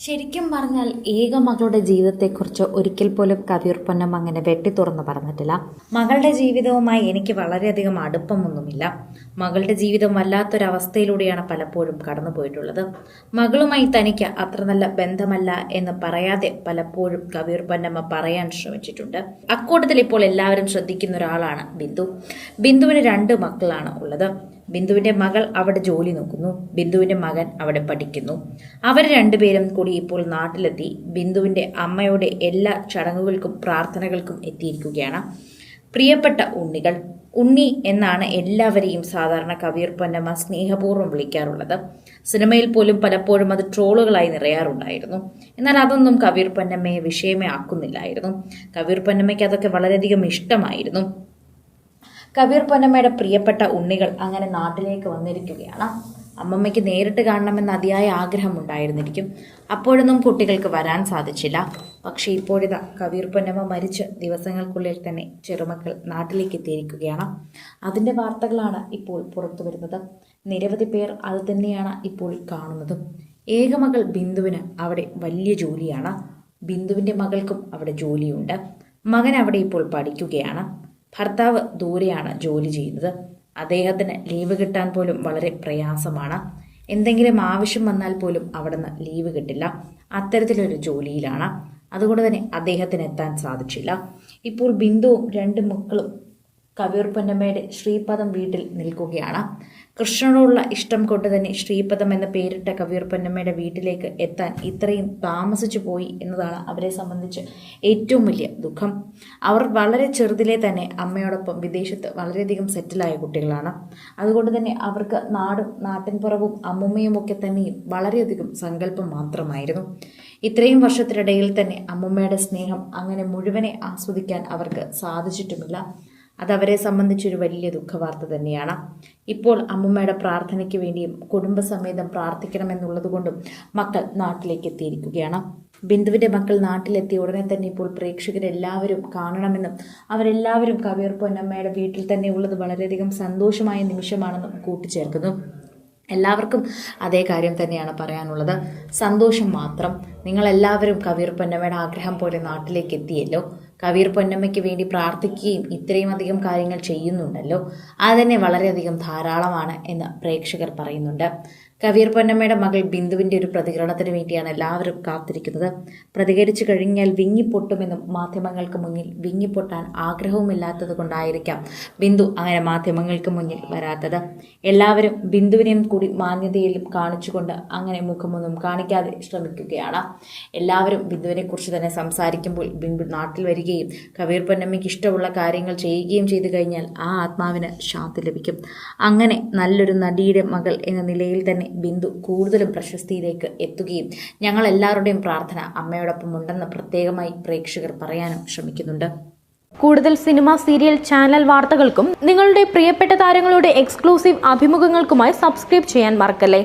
ശരിക്കും പറഞ്ഞാൽ ഏക മകളുടെ ജീവിതത്തെക്കുറിച്ച് ഒരിക്കൽ പോലും കവിയൂർ പൊന്നം അങ്ങനെ വെട്ടി തുറന്നു പറഞ്ഞിട്ടില്ല. മകളുടെ ജീവിതവുമായി എനിക്ക് വളരെയധികം അടുപ്പമൊന്നുമില്ല. മകളുടെ ജീവിതം വല്ലാത്തൊരവസ്ഥയിലൂടെയാണ് പലപ്പോഴും കടന്നുപോയിട്ടുള്ളത്. മകളുമായി തനിക്ക് അത്ര നല്ല ബന്ധമല്ല എന്ന് പറയാതെ പലപ്പോഴും കവിയൂർ പൊന്നമ്മ പറയാൻ ശ്രമിച്ചിട്ടുണ്ട്. അക്കൂട്ടത്തിൽ ഇപ്പോൾ എല്ലാവരും ശ്രദ്ധിക്കുന്ന ഒരാളാണ് ബിന്ദു. ബിന്ദുവിന് രണ്ട് മക്കളാണ് ഉള്ളത്. ബിന്ദുവിന്റെ മകൾ അവിടെ ജോലി നോക്കുന്നു. ബിന്ദുവിന്റെ മകൻ അവിടെ പഠിക്കുന്നു. അവർ രണ്ടുപേരും കൂടി ഇപ്പോൾ നാട്ടിലെത്തി ബിന്ദുവിന്റെ അമ്മയുടെ എല്ലാ ചടങ്ങുകൾക്കും പ്രാർത്ഥനകൾക്കും എത്തിയിരിക്കുകയാണ്. പ്രിയപ്പെട്ട ഉണ്ണികൾ ഉണ്ണി എന്നാണ് എല്ലാവരെയും സാധാരണ കവിയർ പൊന്നമ്മ സ്നേഹപൂർവം വിളിക്കാറുള്ളത്. സിനിമയിൽ പോലും പലപ്പോഴും അത് ട്രോളുകളായി നിറയാറുണ്ടായിരുന്നു. എന്നാൽ അതൊന്നും കവിയർ പൊന്നമ്മയെ വിഷയമേ ആക്കുന്നില്ലായിരുന്നു. കവിയർ പൊന്നമ്മയ്ക്ക് അതൊക്കെ വളരെയധികം ഇഷ്ടമായിരുന്നു. കബീർ പൊന്നമ്മയുടെ പ്രിയപ്പെട്ട ഉണ്ണികൾ അങ്ങനെ നാട്ടിലേക്ക് വന്നിരിക്കുകയാണ്. അമ്മമ്മയ്ക്ക് നേരിട്ട് കാണണമെന്ന് അതിയായ ആഗ്രഹം ഉണ്ടായിരുന്നിരിക്കും. അപ്പോഴൊന്നും കുട്ടികൾക്ക് വരാൻ സാധിച്ചില്ല. പക്ഷേ ഇപ്പോഴിതാ കബീർ പൊന്നമ്മ മരിച്ച് ദിവസങ്ങൾക്കുള്ളിൽ തന്നെ ചെറുമക്കൾ നാട്ടിലേക്ക് എത്തിയിരിക്കുകയാണ്. അതിന്റെ വാർത്തകളാണ് ഇപ്പോൾ പുറത്തു വരുന്നത്. നിരവധി പേർ അത് തന്നെയാണ് ഇപ്പോൾ കാണുന്നതും. ഏകമകൾ ബിന്ദുവിന് അവിടെ വലിയ ജോലിയാണ്. ബിന്ദുവിന്റെ മകൾക്കും അവിടെ ജോലിയുണ്ട്. മകൻ അവിടെ ഇപ്പോൾ പഠിക്കുകയാണ്. ഭർത്താവ് ദൂരെയാണ് ജോലി ചെയ്യുന്നത്. അദ്ദേഹത്തിന് ലീവ് കിട്ടാൻ പോലും വളരെ പ്രയാസമാണ്. എന്തെങ്കിലും ആവശ്യം വന്നാൽ പോലും അവിടുന്ന് ലീവ് കിട്ടില്ല. അത്തരത്തിലൊരു ജോലിയിലാണ്. അതുകൊണ്ട് തന്നെ അദ്ദേഹത്തിന് എത്താൻ സാധിച്ചില്ല. ഇപ്പോൾ ബിന്ദുവും രണ്ട് മക്കളും കവിയൂർ പൊന്നമ്മയുടെ ശ്രീപദം വീട്ടിൽ നിൽക്കുകയാണ്. കൃഷ്ണനോടുള്ള ഇഷ്ടം കൊണ്ട് തന്നെ ശ്രീപദം എന്ന പേരിട്ട കവിയൂർ പൊന്നമ്മയുടെ വീട്ടിലേക്ക് എത്താൻ ഇത്രയും താമസിച്ചു പോയി എന്നതാണ് അവരെ സംബന്ധിച്ച് ഏറ്റവും വലിയ ദുഃഖം. അവർ വളരെ ചെറുതിലെ തന്നെ അമ്മയോടൊപ്പം വിദേശത്ത് വളരെയധികം സെറ്റിലായ കുട്ടികളാണ്. അതുകൊണ്ട് തന്നെ അവർക്ക് നാടും നാട്ടിൻപുറവും അമ്മുമ്മയും ഒക്കെ തന്നെയും വളരെയധികം സങ്കല്പം മാത്രമായിരുന്നു. ഇത്രയും വർഷത്തിനിടയിൽ തന്നെ അമ്മുമ്മയുടെ സ്നേഹം അങ്ങനെ മുഴുവനെ ആസ്വദിക്കാൻ അവർക്ക് സാധിച്ചിട്ടുമില്ല. അതവരെ സംബന്ധിച്ചൊരു വലിയ ദുഃഖവാർത്ത തന്നെയാണ്. ഇപ്പോൾ അമ്മമ്മയുടെ പ്രാർത്ഥനയ്ക്ക് വേണ്ടിയും കുടുംബസമേതം പ്രാർത്ഥിക്കണമെന്നുള്ളതുകൊണ്ടും മക്കൾ നാട്ടിലേക്ക് എത്തിയിരിക്കുകയാണ് ബിന്ദുവിന്റെ മക്കൾ നാട്ടിലെത്തിയ ഉടനെ തന്നെ ഇപ്പോൾ പ്രേക്ഷകരെല്ലാവരും കാണണമെന്നും അവരെല്ലാവരും കവിയർ പൊന്നമ്മയുടെ വീട്ടിൽ തന്നെ ഉള്ളത് വളരെയധികം സന്തോഷമായ നിമിഷമാണെന്നും കൂട്ടിച്ചേർക്കുന്നു. എല്ലാവർക്കും അതേ കാര്യം തന്നെയാണ് പറയാനുള്ളത്. സന്തോഷം മാത്രം. നിങ്ങളെല്ലാവരും കവിയർ പൊന്നമ്മയുടെ ആഗ്രഹം പോലെ നാട്ടിലേക്ക് എത്തിയല്ലോ കവിയർ പൊന്നമ്മയ്ക്ക് വേണ്ടി പ്രാർത്ഥിക്കുകയും ഇത്രയും അധികം കാര്യങ്ങൾ ചെയ്യുന്നുണ്ടല്ലോ. അത് വളരെയധികം ധാരാളമാണ് എന്ന് പ്രേക്ഷകർ പറയുന്നുണ്ട്. കവീർ പൊന്നമ്മയുടെ മകൾ ബിന്ദുവിന്റെ ഒരു പ്രതികരണത്തിന് വേണ്ടിയാണ് എല്ലാവരും കാത്തിരിക്കുന്നത്. പ്രതികരിച്ചു കഴിഞ്ഞാൽ വിങ്ങിപ്പൊട്ടുമെന്നും മാധ്യമങ്ങൾക്ക് മുന്നിൽ വിങ്ങിപ്പൊട്ടാൻ ആഗ്രഹവുമില്ലാത്തത് കൊണ്ടായിരിക്കാം ബിന്ദു അങ്ങനെ മാധ്യമങ്ങൾക്ക് മുന്നിൽ വരാത്തത്. എല്ലാവരും ബിന്ദുവിനെയും കൂടി മാന്യതയിലും കാണിച്ചുകൊണ്ട് അങ്ങനെ മുഖമൊന്നും കാണിക്കാതെ ശ്രമിക്കുകയാണ്. എല്ലാവരും ബിന്ദുവിനെ കുറിച്ച് തന്നെ സംസാരിക്കുമ്പോൾ ബിന്ദു നാട്ടിൽ വരികയും കബീർ പൊന്നമ്മയ്ക്ക് ഇഷ്ടമുള്ള കാര്യങ്ങൾ ചെയ്യുകയും ചെയ്തു കഴിഞ്ഞാൽ ആ ആത്മാവിന് ശാന്തി ലഭിക്കും. അങ്ങനെ നല്ലൊരു നടിയുടെ മകൾ എന്ന നിലയിൽ തന്നെ ബിന്ദു കൂടുതലും പ്രശസ്തിയിലേക്ക് എത്തുകയും ഞങ്ങൾ എല്ലാവരുടെയും പ്രാർത്ഥന അമ്മയോടൊപ്പം ഉണ്ടെന്ന് പ്രത്യേകമായി പ്രേക്ഷകർ പറയാനും ശ്രമിക്കുന്നുണ്ട്. കൂടുതൽ സിനിമ സീരിയൽ ചാനൽ വാർത്തകൾക്കും നിങ്ങളുടെ പ്രിയപ്പെട്ട താരങ്ങളുടെ എക്സ്ക്ലൂസീവ് അഭിമുഖങ്ങൾക്കുമായി സബ്സ്ക്രൈബ് ചെയ്യാൻ മറക്കല്ലേ?